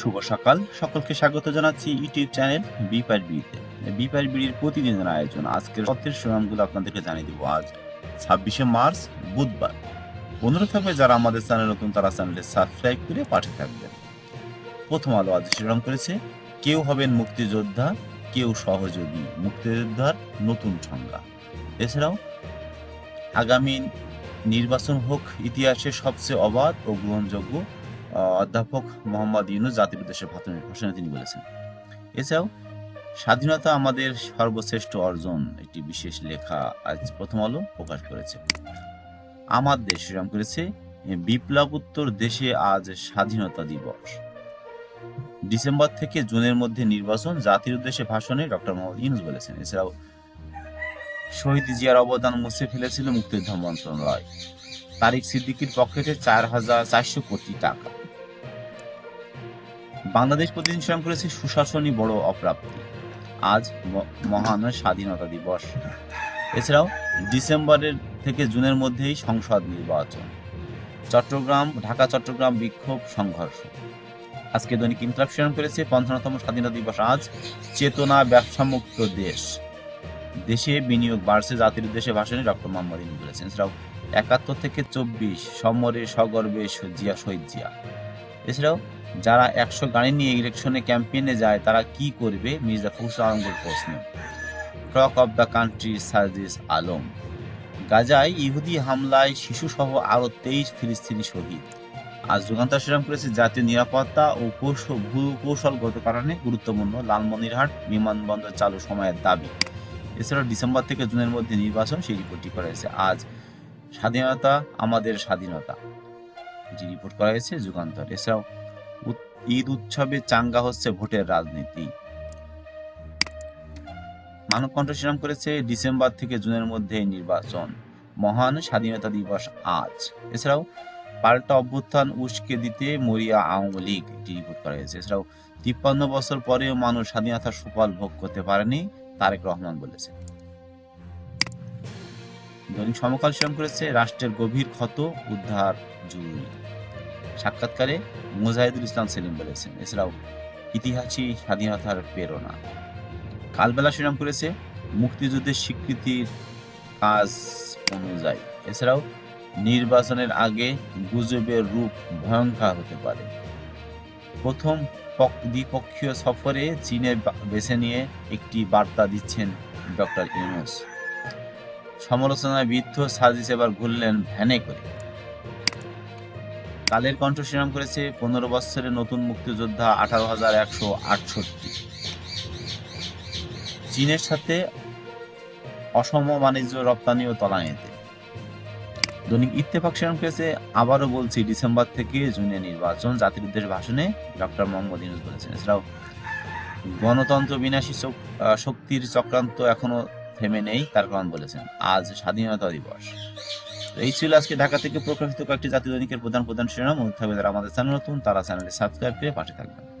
শুভ সকাল। সকলকে স্বাগত জানাচ্ছি ইউটিউব চ্যানেল বিপার বিড়িতে বিপার বিড়ির প্রতিদিনের আয়োজন। আজকের সত্যের সুনামগুলো আপনাদেরকে জানিয়ে দেবো আজ, ছাব্বিশে মার্চ, বুধবার। অনুরোধ থাকবে যারা আমাদের চ্যানেল নতুন, তারা চ্যানেলে সাবস্ক্রাইব করে পাশে থাকবেন। প্রথম আলো আজ শিরোনাম করেছে, কেউ হবেন মুক্তিযোদ্ধা, কেউ সহযোগী, মুক্তিযোদ্ধার নতুন সংজ্ঞা। এছাড়াও, আগামী নির্বাচন হোক ইতিহাসের সবচেয়ে অবাধ ও গ্রহণযোগ্য অধ্যাপক মোহাম্মদ ইউনুস জাতির উদ্দেশ্যে ভাষণে তিনি বলেছেন। এছাড়াও, স্বাধীনতা আমাদের সর্বশ্রেষ্ঠ অর্জন, একটি বিশেষ লেখা আজ প্রথম আলো প্রকাশ করেছে। আমার দেশ শিরাম করেছে, বিপ্লব উত্তর দেশে আজ স্বাধীনতা দিবস। ডিসেম্বর থেকে জুনের মধ্যে নির্বাচন জাতির উদ্দেশ্যে ভাষণে ডক্টর মোহাম্মদ ইউনুস বলেছেন। এছাড়াও, শহীদ জিয়ার অবদান মুছে ফেলেছিল মুক্তিযোদ্ধা মন্ত্রণালয়। তারিক সিদ্দিকির পকেটে চার হাজার চারশো কোটি টাকা। বাংলাদেশ প্রতিদিন স্বয়ং করেছে সুশাসনই বড় অপ্রাপ্তি। আজ মহান স্বাধীনতা দিবস। এছাড়াও ডিসেম্বরের থেকে জুনের মধ্যেই সংসদ নির্বাচন। চট্টগ্রাম, ঢাকা, চট্টগ্রাম বিক্ষোভ সংঘর্ষ। আজকে দৈনিক ইনকলাব স্মরণ করেছে পঞ্চান্নতম স্বাধীনতা দিবস। আজ চেতনা ব্যবসামুক্ত দেশ। দেশে বিনিয়োগ বাড়ছে, জাতির উদ্দেশ্যে ভাষণে ডক্টর মোহাম্মদ ইউনূস বলেছেন। এছাড়াও একাত্তর থেকে চব্বিশ, সমরে সগর্বে জিয়া, শহীদ জিয়া। এছাড়াও যারা একশো গাড়ি নিয়ে ইলেকশনে ক্যাম্পেইনে যায়, তারা কি করবে? মির্জা ফখরুল আলমগীর প্রশ্ন। Talk of the country Sarjis Alam গাজায় ইহুদি হামলায় শিশুসহ আরও তেইশ ফিলিস্তিনি শহীদ। আজ যুগান্তর শিরাম করেছে জাতীয় নিরাপত্তা ও কৌশল ভূ কৌশলগত কারণে গুরুত্বপূর্ণ লালমনিরহাট বিমানবন্দর চালু সময়ের দাবি। এছাড়াও ডিসেম্বর থেকে জুনের মধ্যে নির্বাচন সেই রিপোর্টটি করা হয়েছে। আজ স্বাধীনতা আমাদের স্বাধীনতা। যে রিপোর্ট করা হয়েছে যুগান্তর। এছাড়াও ঈদ উৎসবে চাঙ্গা হচ্ছে ভোটের রাজনীতি। মানব কণ্ঠ শিরাম করেছে ডিসেম্বর থেকে জুনের মধ্যে নির্বাচন। মহান স্বাধীনতা দিবস আজ। এছাড়াও পাল্টা অভ্যুত্থান উস্কে দিতে মরিয়া আওয়ামী লীগ এটি রিপোর্ট করা হয়েছে। এছাড়াও তিপ্পান্ন বছর পরেও মানুষ স্বাধীনতার সুফল ভোগ করতে পারেনি, তারেক রহমান বলেছেন দৈনিক সমকাল স্বয়ং করেছে, রাষ্ট্রের গভীর ক্ষত, উদ্ধার জরুরি সাক্ষাৎকারে মুজাহিদুল ইসলাম সেলিম বলেছেন, এছাড়াও ইতিহাসই স্বাধীনতার প্রেরণা। কালবেলা শিরাম করেছে মুক্তিযুদ্ধের স্বীকৃতির কাজ অনুযায়ী। এছাড়াও নির্বাচনের আগে গুজবের রূপ ভয়ঙ্কর হতে পারে। প্রথম পক- দ্বিপক্ষীয় সফরে চীনে বেছে নিয়ে একটি বার্তা দিচ্ছেন ডক্টর ইউনুস। সমালোচনায় বিদ্ধ সাজিস এবার ঘুরলেন ভ্যানে করে। কালের কণ্ঠ শিরাম করেছে পনেরো বছরের নতুন মুক্তিযোদ্ধা আঠারো হাজার একশো আটষট্টি। চীনের সাথে অসম বাণিজ্য রপ্তানি ও তলানিতে। দৈনিক ইত্তেফাক শিরাম করেছে, আবারও বলছি, ডিসেম্বর থেকে জুনে নির্বাচন, জাতির উদ্দেশ্যে ভাষণে ডক্টর মোহাম্মদ ইউনুস বলেছেন। এছাড়াও গণতন্ত্র বিনাশী শক্তির চক্রান্ত এখনও থেমে নেই, তার কারণ বলেছেন, আজ স্বাধীনতা দিবস। এই ছিল আজকে ঢাকা থেকে প্রকাশিত কয়েকটি জাতীয় দৈনিকের প্রধান প্রধান শিরোনাম। থাকবে আমাদের চ্যানেল নতুন, তারা চ্যানেলে সাবস্ক্রাইব করে পাশে থাকবেন।